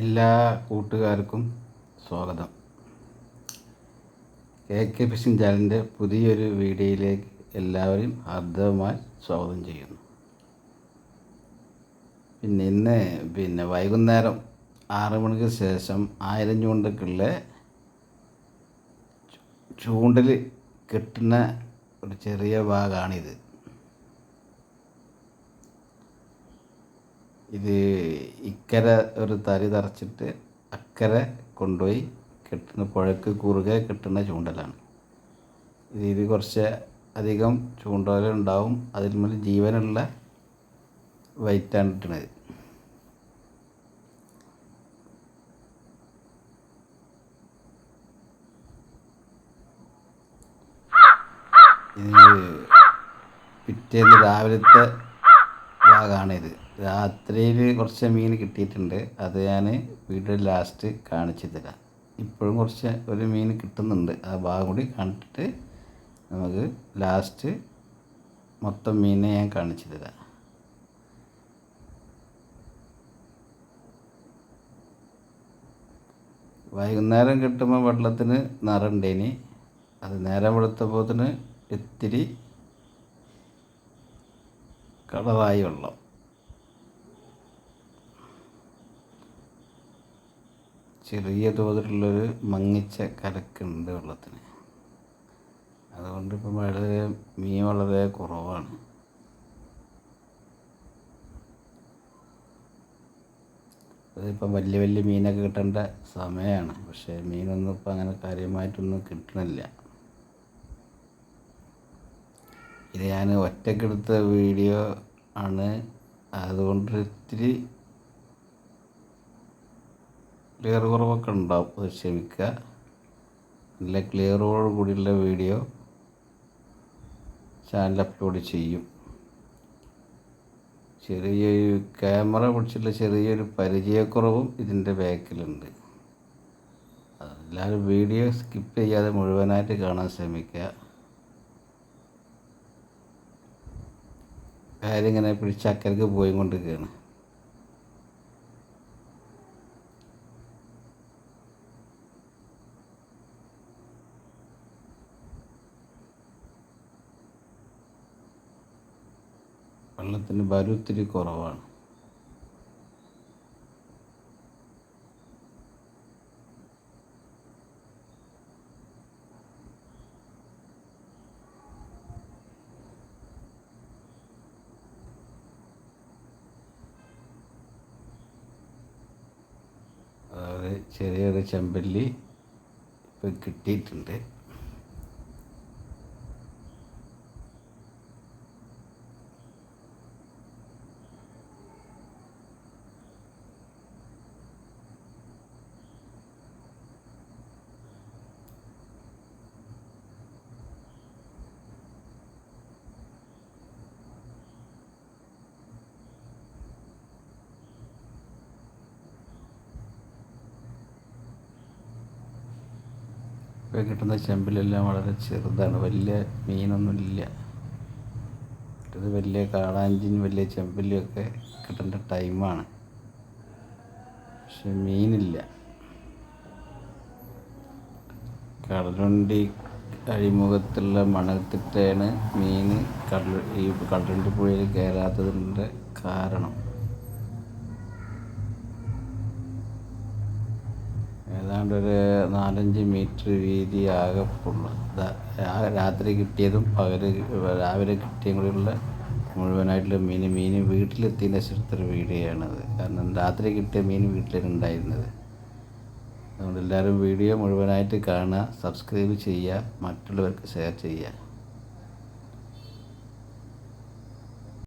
എല്ലാ കൂട്ടുകാർക്കും സ്വാഗതം. കെ കെ ഫിഷിംഗ് ചാനലിന്റെ പുതിയൊരു വീഡിയോയിലേക്ക് എല്ലാവരെയും ഹാർദവമായി സ്വാഗതം ചെയ്യുന്നു. പിന്നെ ഇന്ന് പിന്നെ വൈകുന്നേരം ആറ് മണിക്ക് ശേഷം ആയിരം ചൂണ്ടക്കുള്ള ചൂണ്ടൽ കെട്ടുന്ന ഒരു ചെറിയ ഭാഗമാണിത്. ഇത് ഇക്കരെ ഒരു തരി തറച്ചിട്ട് അക്കരെ കൊണ്ടുപോയി കെട്ടുന്ന പുഴക്ക് കുറുകെ കെട്ടുന്ന ചൂണ്ടലാണ്. ഇത് ഇത് കുറച്ച് അധികം ചൂണ്ടലുണ്ടാവും അതിൽ മേൽ ജീവനുള്ള വൈറ്റാണ് ഇട്ടണത്. ഇത് പിറ്റേന്ന് രാവിലത്തെ ഭാഗമാണിത് രാത്രിയിൽ കുറച്ച് മീൻ കിട്ടിയിട്ടുണ്ട്. അത് ഞാൻ വീഡിയോ ലാസ്റ്റ് കാണിച്ചു തരാം. ഇപ്പോഴും കുറച്ച് ഒരു മീൻ കിട്ടുന്നുണ്ട്. ആ ഭാഗം കൂടി കണ്ടിട്ട് നമുക്ക് ലാസ്റ്റ് മൊത്തം മീനെ ഞാൻ കാണിച്ചു തരാം. വൈകുന്നേരം കിട്ടുമ്പോൾ വെള്ളത്തിന് നിറണ്ടേനി അത് നേരം വെളുത്തപ്പോത്തിന് ഇത്തിരി കളറായി വെള്ളം. ചെറിയ തോതിലുള്ളൊരു മങ്ങിച്ച കലക്കുണ്ട് വെള്ളത്തിന്. അതുകൊണ്ട് ഇപ്പം വളരെ മീൻ വളരെ കുറവാണ്. അതിപ്പം വലിയ വലിയ മീനൊക്കെ കിട്ടേണ്ട സമയമാണ് പക്ഷേ മീനൊന്നും ഇപ്പം അങ്ങനെ കാര്യമായിട്ടൊന്നും കിട്ടണില്ല. ഇത് ഞാൻ ഒറ്റക്കെടുത്ത വീഡിയോ ആണ്. അതുകൊണ്ട് ഇത്തിരി ക്ലിയർ കുറവൊക്കെ ഉണ്ടാവും അത് ക്ഷമിക്കുക. നല്ല ക്ലിയറോട് കൂടിയുള്ള വീഡിയോ ചാനൽ അപ്ലോഡ് ചെയ്യും. ചെറിയൊരു ക്യാമറ പിടിച്ചുള്ള ചെറിയൊരു പരിചയക്കുറവും ഇതിന്റെ ബാക്കിലുണ്ട്. എല്ലാവരും വീഡിയോ സ്കിപ്പ് ചെയ്യാതെ മുഴുവനായിട്ട് കാണാൻ ശ്രമിക്കുക. കാര്യം ഇങ്ങനെ പിടിച്ച് അക്കരക്ക് പോയി കൊണ്ടിരിക്കുകയാണ് വെള്ളത്തിന് ബലം ഇത്തിരി കുറവാണ്. അതായത് ചെറിയൊരു ചെമ്പല്ലി ഇപ്പം കിട്ടിയിട്ടുണ്ട്. ഇപ്പോൾ കിട്ടുന്ന ചെമ്പിലെല്ലാം വളരെ ചെറുതാണ്. വലിയ മീനൊന്നുമില്ല. ഇത് വലിയ കാടാഞ്ചിൻ വലിയ ചെമ്പല്ലിയൊക്കെ കിട്ടേണ്ട ടൈമാണ്. പക്ഷെ മീനില്ല. കടലുണ്ടി അഴിമുഖത്തുള്ള മണത്തിട്ടാണ് മീൻ കടൽ ഈ കടലുണ്ടി പുഴയിൽ കയറാത്തതിന്റെ കാരണം. ഏതാണ്ട് ഒരു നാലഞ്ച് മീറ്റർ വീതി ആകെപ്പുള്ള രാത്രി കിട്ടിയതും പകൽ രാവിലെ കിട്ടിയും കൂടിയുള്ള മുഴുവനായിട്ടുള്ള മീൻ മീൻ വീട്ടിലെത്തിയതിന്റെ ശേഷത്തൊരു വീഡിയോയാണത്. കാരണം രാത്രി കിട്ടിയ മീൻ വീട്ടിലാണ് ഉണ്ടായിരുന്നത്. അതുകൊണ്ട് എല്ലാവരും വീഡിയോ മുഴുവനായിട്ട് കാണുക സബ്സ്ക്രൈബ് ചെയ്യുക മറ്റുള്ളവർക്ക് ഷെയർ ചെയ്യുക.